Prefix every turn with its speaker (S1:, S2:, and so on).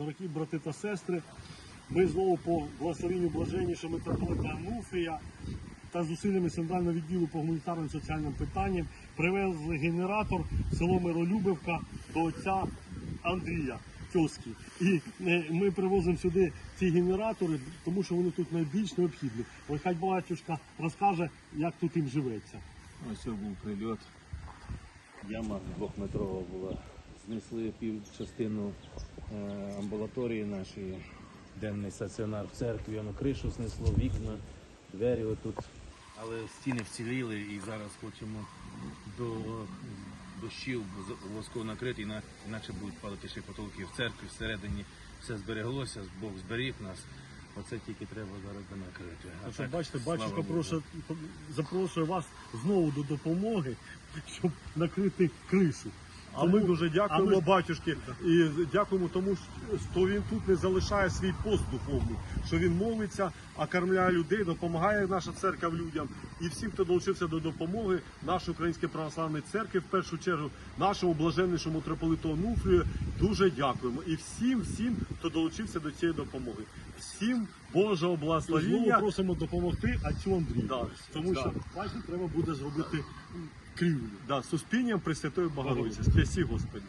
S1: дорогі брати та сестри, ми знову по благословенню блаженнішого митрополита Ануфрія та зусиллями центрального відділу по гуманітарним соціальним питанням привезли генератор в село Миролюбівка до отця Андрія Тьоски. І е, ми привозимо сюди ці генератори, тому що вони тут найбільш необхідні. Ось хай батюшка розкаже, як тут їм живеться.
S2: Ось це був прильот. Яма двохметрова була. Знесли пів частину амбулаторії нашої, денний стаціонар в церкві, воно кришу знесло, вікна, двері отут. Але стіни вціліли і зараз хочемо до дощів восково накрити, іна- іначе будуть падати ще потолки в церкві, всередині все збереглося, Бог зберіг нас. Оце тільки треба зараз накрити. А так,
S1: бачите, батюшка прошу, запрошує вас знову до допомоги, щоб накрити кришу.
S3: А ми дуже дякуємо
S1: ми-
S3: батюшки і дякуємо тому, що він тут не залишає свій пост духовний, що він молиться, окормляє людей, допомагає наша церква людям. І всім, хто долучився до допомоги, нашої української православної церкви, в першу чергу, нашому блаженнішому митрополиту Онуфрію, дуже дякуємо. І всім, всім, хто долучився до цієї допомоги. Всім Божого
S1: І знову просимо допомогти отцю Андрію.
S3: Да,
S1: тому
S3: да.
S1: що бачите, треба буде зробити крівлю.
S3: Да, з суспінням Пресвятої Богородиці. Спасі Господи.